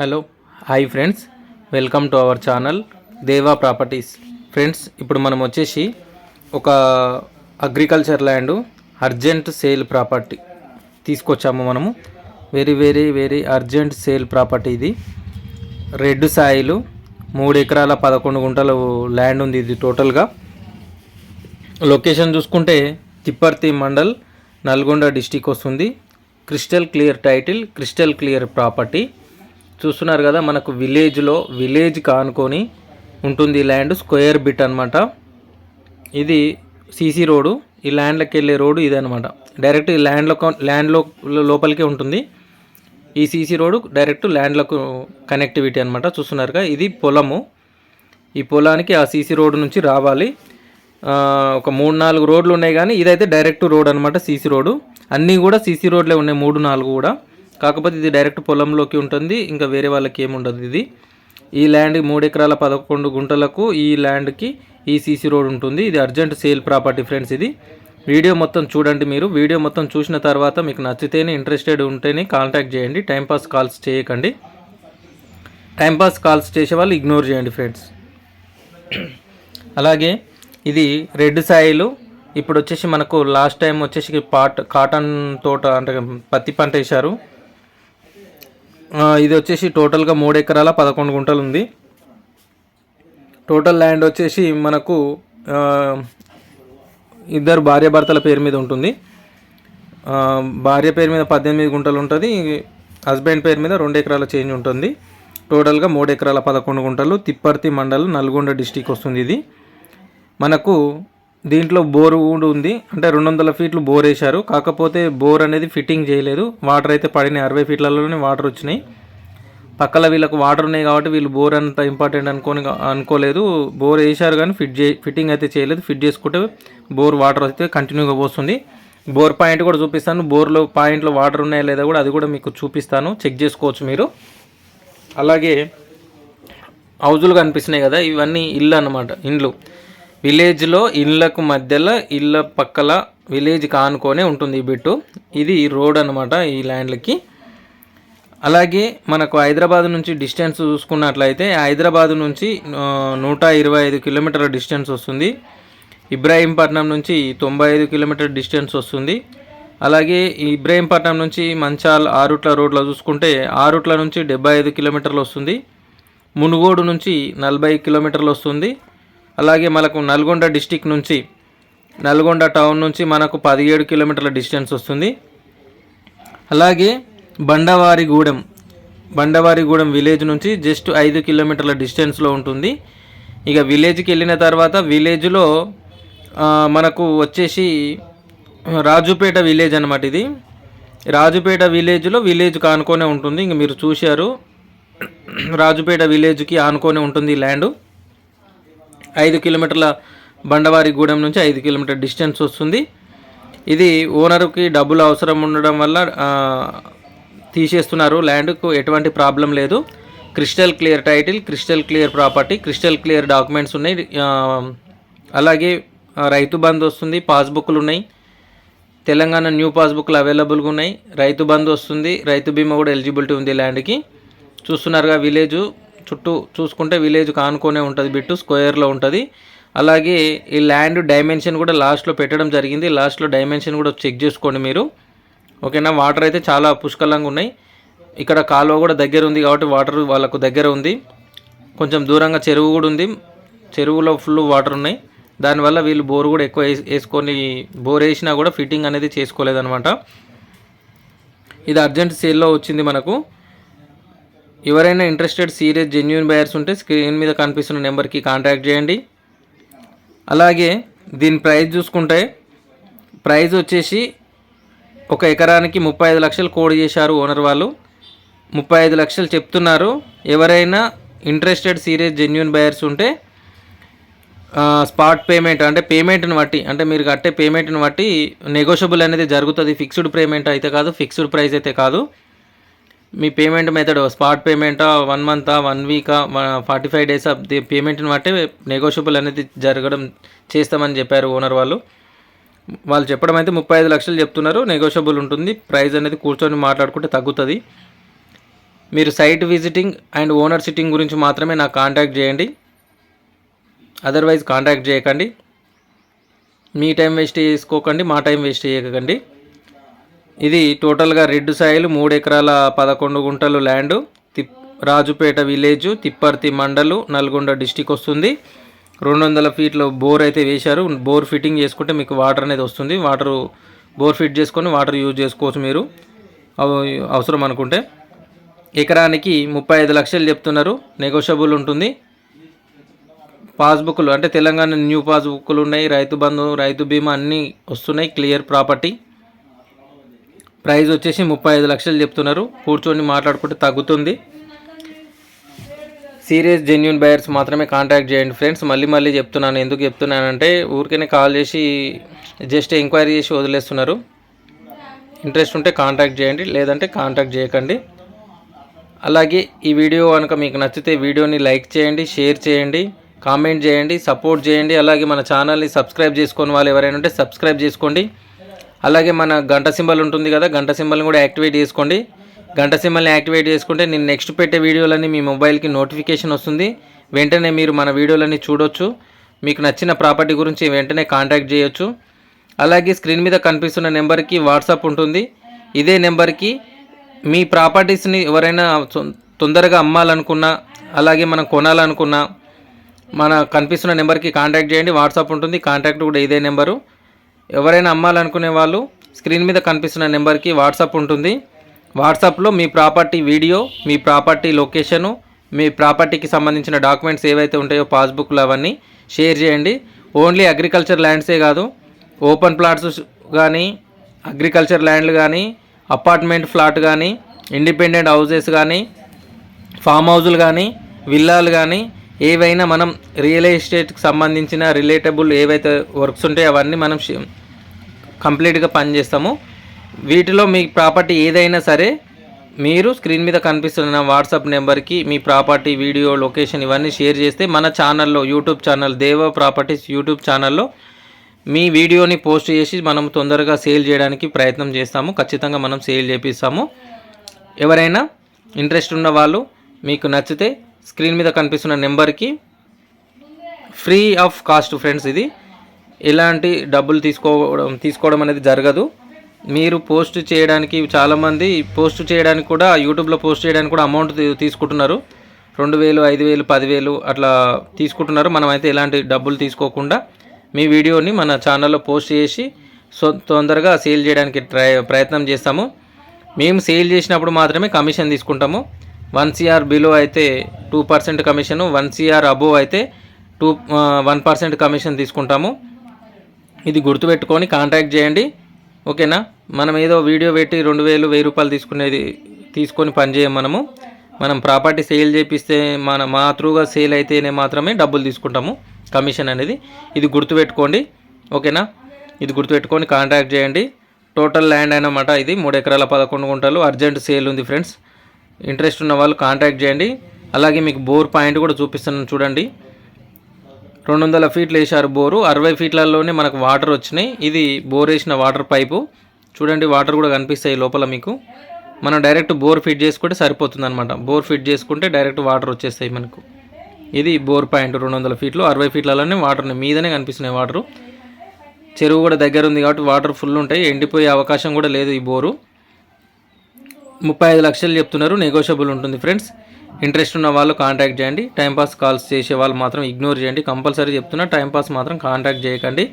Hello hi friends. Welcome to our channel Deva properties. Friends ఇప్పుడు మనం వచ్చేసి ఒక agriculture land urgent sale property తీసుకొచ్చాము మనము. Very very very urgent sale property ఇది. రెడ్ సాయిలు మూడు ఎకరాల పదకొండు గుంటలు ల్యాండ్ ఉంది ఇది టోటల్గా. లొకేషన్ చూసుకుంటే తిప్పర్తి మండల్ నల్గొండ డిస్టిక్ వస్తుంది. Crystal clear title crystal clear property. చూస్తున్నారు కదా మనకు విలేజ్లో విలేజ్ కానుకొని ఉంటుంది ల్యాండ్ స్క్వేర్ బిట్ అనమాట ఇది సీసీ రోడ్డు ఈ ల్యాండ్లోకి వెళ్ళే రోడ్డు ఇది అనమాట డైరెక్ట్ ఈ ల్యాండ్లో ల్యాండ్లో లోపలికే ఉంటుంది. ఈ సీసీ రోడ్డు డైరెక్ట్ ల్యాండ్లకు కనెక్టివిటీ అనమాట చూస్తున్నారుగా ఇది పొలము. ఈ పొలానికి ఆ సీసీ రోడ్డు నుంచి రావాలి. ఒక మూడు నాలుగు రోడ్లు ఉన్నాయి కానీ ఇదైతే డైరెక్ట్ రోడ్ అనమాట సీసీ రోడ్డు. అన్నీ కూడా సీసీ రోడ్లే ఉన్నాయి మూడు నాలుగు కూడా. కాకపోతే ఇది డైరెక్ట్ పొలంలోకి ఉంటుంది ఇంకా వేరే వాళ్ళకి ఏముండదు ఇది. ఈ ల్యాండ్ మూడు ఎకరాల పదకొండు గుంటలకు ఈ ల్యాండ్కి ఈ సీసీ రోడ్ ఉంటుంది. ఇది అర్జెంట్ సేల్ ప్రాపర్టీ ఫ్రెండ్స్ ఇది. వీడియో మొత్తం చూడండి మీరు. వీడియో మొత్తం చూసిన తర్వాత మీకు నచ్చితేనే ఇంట్రెస్టెడ్ ఉంటేనే కాంటాక్ట్ చేయండి. టైంపాస్ కాల్స్ చేయకండి. టైంపాస్ కాల్స్ చేసే వాళ్ళు ఇగ్నోర్ చేయండి ఫ్రెండ్స్ అలాగే ఇది రెడ్ సాయిలు ఇప్పుడు వచ్చేసి మనకు లాస్ట్ టైం వచ్చేసి పాట్ కాటన్ తోట అంటే పత్తి పంట వేశారు. ఇది వచ్చేసి టోటల్గా మూడు ఎకరాల పదకొండు గుంటలు ఉంది టోటల్ ల్యాండ్ వచ్చేసి మనకు ఇద్దరు భార్యాభర్తల పేరు మీద ఉంటుంది. భార్య పేరు మీద పద్దెనిమిది గుంటలు ఉంటుంది హస్బెండ్ పేరు మీద రెండు ఎకరాల చేంజ్ ఉంటుంది. టోటల్గా మూడు ఎకరాల పదకొండు గుంటలు తిప్పర్తి మండలం నల్గొండ డిస్టిక్ వస్తుంది ఇది. మనకు దీంట్లో బోర్ కూడా ఉంది. అంటే రెండు వందల ఫీట్లు బోర్ వేశారు కాకపోతే బోర్ అనేది ఫిట్టింగ్ చేయలేదు. వాటర్ అయితే పడినాయి. అరవై ఫీట్లలోనే వాటర్ వచ్చినాయి. పక్కల వీళ్ళకు వాటర్ ఉన్నాయి కాబట్టి వీళ్ళు బోర్ అంత ఇంపార్టెంట్ అనుకోని అనుకోలేదు. బోర్ వేశారు కానీ ఫిట్ చే ఫిట్టింగ్ అయితే చేయలేదు. ఫిట్ చేసుకుంటే బోర్ వాటర్ అయితే కంటిన్యూగా పోస్తుంది. బోర్ పాయింట్ కూడా చూపిస్తాను. బోర్లో పాయింట్లో వాటర్ ఉన్నాయా లేదా కూడా అది కూడా మీకు చూపిస్తాను. చెక్ చేసుకోవచ్చు మీరు. అలాగే హౌజులు కనిపిస్తున్నాయి కదా. ఇవన్నీ ఇల్లు అన్నమాట. ఇండ్లు. విలేజ్లో ఇళ్ళకు మధ్యలో ఇళ్ళ పక్కల విలేజ్ కానుకొనే ఉంటుంది ఈ బిట్టు. ఇది రోడ్ అనమాట ఈ ల్యాండ్లకి. అలాగే మనకు హైదరాబాద్ నుంచి డిస్టెన్స్ చూసుకున్నట్లయితే హైదరాబాద్ నుంచి నూట ఇరవై ఐదు కిలోమీటర్ల డిస్టెన్స్ వస్తుంది. ఇబ్రాహీంపట్నం నుంచి తొంభై ఐదు కిలోమీటర్ డిస్టెన్స్ వస్తుంది. అలాగే ఇబ్రాహీంపట్నం నుంచి మంచాల్ ఆరుట్ల రోడ్లో చూసుకుంటే ఆరుట్ల నుంచి డెబ్బై ఐదు కిలోమీటర్లు వస్తుంది. మునుగోడు నుంచి నలభై కిలోమీటర్లు వస్తుంది. అలాగే మనకు నల్గొండ డిస్టిక్ నుంచి నల్గొండ టౌన్ నుంచి మనకు పదిహేడు కిలోమీటర్ల డిస్టెన్స్ వస్తుంది. అలాగే బండవారిగూడెం బండవారిగూడెం విలేజ్ నుంచి జస్ట్ ఐదు కిలోమీటర్ల డిస్టెన్స్లో ఉంటుంది. ఇక విలేజ్కి వెళ్ళిన తర్వాత విలేజ్లో మనకు వచ్చేసి రాజుపేట విలేజ్ అనమాట ఇది. రాజుపేట విలేజ్లో విలేజ్ ఆనుకొనే ఉంటుంది. ఇంక మీరు చూశారు రాజుపేట విలేజ్కి ఆనుకొని ఉంటుంది ల్యాండ్. ఐదు కిలోమీటర్ల బండవారిగూడెం నుంచి ఐదు కిలోమీటర్ డిస్టెన్స్ వస్తుంది. ఇది ఓనర్కి డబ్బులు అవసరం ఉండడం వల్ల తీసేస్తున్నారు. ల్యాండ్కు ఎటువంటి ప్రాబ్లం లేదు. Crystal clear title crystal clear property crystal clear documents ఉన్నాయి. అలాగే రైతు బంధు వస్తుంది. పాస్బుక్లు ఉన్నాయి. తెలంగాణ న్యూ పాస్బుక్లు అవైలబుల్గా ఉన్నాయి. రైతు బంధు వస్తుంది. రైతు బీమా కూడా ఎలిజిబిలిటీ ఉంది ల్యాండ్కి. చూస్తున్నారుగా విలేజ్. చుట్టూ చూసుకుంటే విలేజ్ కానుకొనే ఉంటుంది బిట్టు స్క్వేర్లో ఉంటుంది. అలాగే ఈ ల్యాండ్ డైమెన్షన్ కూడా లాస్ట్లో పెట్టడం జరిగింది. లాస్ట్లో డైమెన్షన్ కూడా చెక్ చేసుకోండి మీరు. ఓకేనా? వాటర్ అయితే చాలా పుష్కలంగా ఉన్నాయి. ఇక్కడ కాలువ కూడా దగ్గర ఉంది కాబట్టి వాటర్ వాళ్ళకు దగ్గర ఉంది. కొంచెం దూరంగా చెరువు కూడా ఉంది. చెరువులో ఫుల్ వాటర్ ఉన్నాయి. దానివల్ల వీళ్ళు బోర్ కూడా ఎక్కువ వేసుకొని బోర్ వేసినా కూడా ఫిట్టింగ్ అనేది చేసుకోలేదనమాట ఇది అర్జెంట్ సేల్లో వచ్చింది మనకు. ఎవరైనా ఇంట్రెస్టెడ్ సీరియస్ జెన్యున్ బయర్స్ ఉంటే స్క్రీన్ మీద కనిపిస్తున్న నెంబర్కి కాంటాక్ట్ చేయండి. అలాగే దీని ప్రైస్ చూసుకుంటే ప్రైస్ వచ్చేసి ఒక ఎకరానికి ముప్పై ఐదు లక్షలు కోడ్ చేశారు ఓనర్ వాళ్ళు. ముప్పై ఐదు లక్షలు చెప్తున్నారు. ఎవరైనా ఇంట్రెస్టెడ్ సీరియస్ జెన్యున్ బయర్స్ ఉంటే స్పాట్ పేమెంట్ అంటే పేమెంట్ని బట్టి అంటే మీరు కట్టే పేమెంట్ని బట్టి నెగోషియబుల్ అనేది జరుగుతుంది. ఫిక్స్డ్ పేమెంట్ అయితే కాదు ఫిక్స్డ్ ప్రైస్ అయితే కాదు. మీ పేమెంట్ మెథడ్ స్పాట్ పేమెంటా వన్ మంతా one వీకా forty five days of the పేమెంట్ని బట్టి నెగోషియబుల్ అనేది జరగడం చేస్తామని చెప్పారు ఓనర్ వాళ్ళు. వాళ్ళు చెప్పడం అయితే ముప్పై ఐదు లక్షలు చెప్తున్నారు. నెగోషియబుల్ ఉంటుంది. ప్రైస్ అనేది కూర్చొని మాట్లాడుకుంటే తగ్గుతుంది. మీరు site visiting and owner sitting గురించి మాత్రమే నాకు కాంటాక్ట్ చేయండి. అదర్వైజ్ కాంటాక్ట్ చేయకండి. మీ టైం వేస్ట్ చేసుకోకండి. మా టైం వేస్ట్ చేయకండి. ఇది టోటల్గా రెడ్ సాయిల్ మూడు ఎకరాల పదకొండు గుంటలు ల్యాండ్. తిప్ రాజుపేట విలేజ్ తిప్పర్తి మండలు నల్గొండ డిస్టిక్ వస్తుంది. రెండు వందల ఫీట్లో బోర్ అయితే వేశారు. బోర్ ఫిట్టింగ్ చేసుకుంటే మీకు వాటర్ అనేది వస్తుంది. వాటర్ బోర్ ఫిట్ చేసుకొని వాటర్ యూజ్ చేసుకోవచ్చు మీరు. అవసరం అనుకుంటే. ఎకరానికి ముప్పై ఐదు లక్షలు చెప్తున్నారు. నెగోషియబుల్ ఉంటుంది. పాస్బుక్లు అంటే తెలంగాణ న్యూ పాస్బుక్లు ఉన్నాయి. రైతు బంధు రైతు బీమా అన్నీ వస్తున్నాయి. Clear property. ప్రైస్ వచ్చేసి ముప్పై ఐదు లక్షలు చెప్తున్నారు. కూర్చొని మాట్లాడుకుంటే తగ్గుతుంది. సీరియస్ జెన్యున్ బయర్స్ మాత్రమే కాంటాక్ట్ చేయండి ఫ్రెండ్స్. మళ్ళీ మళ్ళీ చెప్తున్నాను. ఎందుకు చెప్తున్నానంటే ఊరికనే కాల్ చేసి జస్ట్ ఎంక్వైరీ చేసి వదిలేస్తున్నారు. ఇంట్రెస్ట్ ఉంటే కాంటాక్ట్ చేయండి. లేదంటే కాంటాక్ట్ చేయకండి. అలాగే ఈ వీడియో కనుక మీకు నచ్చితే వీడియోని లైక్ చేయండి షేర్ చేయండి కామెంట్ చేయండి సపోర్ట్ చేయండి. అలాగే మన ఛానల్ని సబ్స్క్రైబ్ చేసుకొని వాళ్ళు ఎవరైనా ఉంటే సబ్స్క్రైబ్ చేసుకోండి. అలాగే మన గంట సింబల్ ఉంటుంది కదా గంట సింబల్ని కూడా యాక్టివేట్ చేసుకోండి. గంట సింబల్ని యాక్టివేట్ చేసుకుంటే నేను నెక్స్ట్ పెట్టే వీడియోలన్నీ మీ మొబైల్కి నోటిఫికేషన్ వస్తుంది. వెంటనే మీరు మన వీడియోలన్నీ చూడొచ్చు. మీకు నచ్చిన ప్రాపర్టీ గురించి వెంటనే కాంటాక్ట్ చేయొచ్చు. అలాగే స్క్రీన్ మీద కనిపిస్తున్న నెంబర్కి వాట్సాప్ ఉంటుంది. ఇదే నెంబర్కి మీ ప్రాపర్టీస్ని ఎవరైనా తొందరగా అమ్మాలనుకున్నా అలాగే మనం కొనాలనుకున్నా మన కనిపిస్తున్న నెంబర్కి కాంటాక్ట్ చేయండి. వాట్సాప్ ఉంటుంది. కాంటాక్ట్ కూడా ఇదే నెంబరు. ఎవరైనా అమ్మాలనుకునే వాళ్ళు స్క్రీన్ మీద కనిపిస్తున్న నెంబర్కి వాట్సాప్ ఉంటుంది. వాట్సాప్లో మీ ప్రాపర్టీ వీడియో మీ ప్రాపర్టీ లొకేషను మీ ప్రాపర్టీకి సంబంధించిన డాక్యుమెంట్స్ ఏవైతే ఉంటాయో పాస్బుక్లు అవన్నీ షేర్ చేయండి. ఓన్లీ అగ్రికల్చర్ ల్యాండ్సే కాదు ఓపెన్ ప్లాట్స్ కానీ అగ్రికల్చర్ ల్యాండ్లు కానీ అపార్ట్మెంట్ ఫ్లాట్ కానీ ఇండిపెండెంట్ హౌజెస్ కానీ ఫామ్ హౌజులు కానీ విల్లాలు కానీ ఏవైనా మనం రియల్ ఎస్టేట్కి సంబంధించిన రిలేటబుల్ ఏవైతే వర్క్స్ ఉంటాయో అవన్నీ మనం కంప్లీట్గా పనిచేస్తాము. వీటిలో మీ ప్రాపర్టీ ఏదైనా సరే మీరు స్క్రీన్ మీద కనిపిస్తున్న వాట్సాప్ నెంబర్కి మీ ప్రాపర్టీ వీడియో లొకేషన్ ఇవన్నీ షేర్ చేస్తే మన ఛానల్లో YouTube channel Deva properties YouTube ఛానల్లో మీ వీడియోని పోస్ట్ చేసి మనం తొందరగా సేల్ చేయడానికి ప్రయత్నం చేస్తాము. ఖచ్చితంగా మనం సేల్ చేపిస్తాము. ఎవరైనా ఇంట్రెస్ట్ ఉన్న వాళ్ళు మీకు నచ్చితే స్క్రీన్ మీద కనిపిస్తున్న నెంబర్కి ఫ్రీ ఆఫ్ కాస్ట్ ఫ్రెండ్స్ ఇది. ఎలాంటి డబ్బులు తీసుకోవడం తీసుకోవడం అనేది జరగదు. మీరు పోస్ట్ చేయడానికి చాలామంది పోస్ట్ చేయడానికి కూడా యూట్యూబ్లో పోస్ట్ చేయడానికి కూడా అమౌంట్ తీసుకుంటున్నారు. రెండు వేలు ఐదు వేలు పదివేలు అట్లా తీసుకుంటున్నారు. మనమైతే ఎలాంటి డబ్బులు తీసుకోకుండా మీ వీడియోని మన ఛానల్లో పోస్ట్ చేసి సో తొందరగా సేల్ చేయడానికి ట్రై ప్రయత్నం చేస్తాము. మేము సేల్ చేసినప్పుడు మాత్రమే కమిషన్ తీసుకుంటాము. వన్ సిఆర్ బిలో అయితే two percent commission one CR above అయితే టూ వన్ పర్సెంట్ కమిషన్ తీసుకుంటాము. ఇది గుర్తుపెట్టుకొని కాంటాక్ట్ చేయండి. ఓకేనా? మనం ఏదో వీడియో పెట్టి రెండు వేలు వెయ్యి రూపాయలు తీసుకునేది తీసుకొని పనిచేయం మనము. మనం ప్రాపర్టీ సేల్ చేపిస్తే మన మా త్రూగా సేల్ అయితేనే మాత్రమే డబ్బులు తీసుకుంటాము కమిషన్ అనేది. ఇది గుర్తుపెట్టుకోండి. ఓకేనా? ఇది గుర్తుపెట్టుకొని కాంటాక్ట్ చేయండి. టోటల్ ల్యాండ్ అయినమాట ఇది. మూడు ఎకరాల పదకొండు గుంటలు. అర్జెంట్ సేల్ ఉంది ఫ్రెండ్స్ ఇంట్రెస్ట్ ఉన్న వాళ్ళు కాంటాక్ట్ చేయండి. అలాగే మీకు బోర్ పాయింట్ కూడా చూపిస్తున్నాను చూడండి. రెండు వందల ఫీట్లు వేసారు బోరు. అరవై ఫీట్లలోనే మనకు వాటర్ వచ్చినాయి. ఇది బోర్ వేసిన వాటర్ పైపు. చూడండి వాటర్ కూడా కనిపిస్తాయి లోపల మీకు. మనం డైరెక్ట్ బోర్ ఫిట్ చేసుకుంటే సరిపోతుంది అనమాట బోర్ ఫిట్ చేసుకుంటే డైరెక్ట్ వాటర్ వచ్చేస్తాయి మనకు. ఇది బోర్ పాయింట్ రెండు వందల ఫీట్లు. అరవై ఫీట్లలోనే వాటర్ మీదనే కనిపిస్తున్నాయి వాటరు. చెరువు కూడా దగ్గర ఉంది కాబట్టి వాటర్ ఫుల్ ఉంటాయి. ఎండిపోయే అవకాశం కూడా లేదు ఈ బోరు. ముప్పై ఐదు లక్షలు చెప్తున్నారు. నెగోషియబుల్ ఉంటుంది ఫ్రెండ్స్. ఇంట్రెస్ట్ ఉన్న వాళ్ళు కాంటాక్ట్ చేయండి. టైంపాస్ కాల్స్ చేసే వాళ్ళు మాత్రం ఇగ్నోర్ చేయండి. కంపల్సరీ చెప్తున్నా టైంపాస్ మాత్రం కాంటాక్ట్ చేయకండి.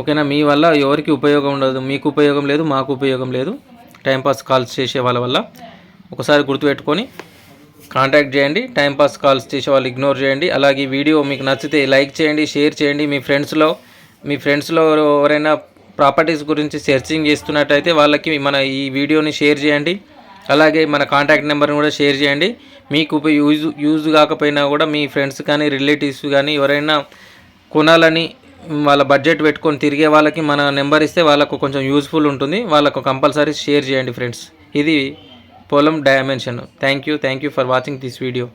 ఓకేనా? మీ వల్ల ఎవరికి ఉపయోగం ఉండదు. మీకు ఉపయోగం లేదు మాకు ఉపయోగం లేదు. టైంపాస్ కాల్స్ చేసే వాళ్ళ వల్ల. ఒకసారి గుర్తుపెట్టుకొని కాంటాక్ట్ చేయండి. టైంపాస్ కాల్స్ చేసే వాళ్ళు ఇగ్నోర్ చేయండి. అలాగే వీడియో మీకు నచ్చితే లైక్ చేయండి షేర్ చేయండి. మీ ఫ్రెండ్స్లో మీ ఫ్రెండ్స్లో ఎవరైనా ప్రాపర్టీస్ గురించి సెర్చింగ్ చేస్తున్నట్టయితే వాళ్ళకి మన ఈ వీడియోని షేర్ చేయండి. అలాగే మన కాంటాక్ట్ నెంబర్ని కూడా షేర్ చేయండి. మీకు యూజ్ యూజ్ కాకపోయినా కూడా మీ ఫ్రెండ్స్ కానీ రిలేటివ్స్ కానీ ఎవరైనా కొనాలని వాళ్ళ బడ్జెట్ పెట్టుకొని తిరిగే వాళ్ళకి మన నెంబర్ ఇస్తే వాళ్ళకు కొంచెం యూజ్ఫుల్ ఉంటుంది. వాళ్ళకు కంపల్సరీ షేర్ చేయండి ఫ్రెండ్స్ ఇది పొలం dimension thank you thank you for watching this video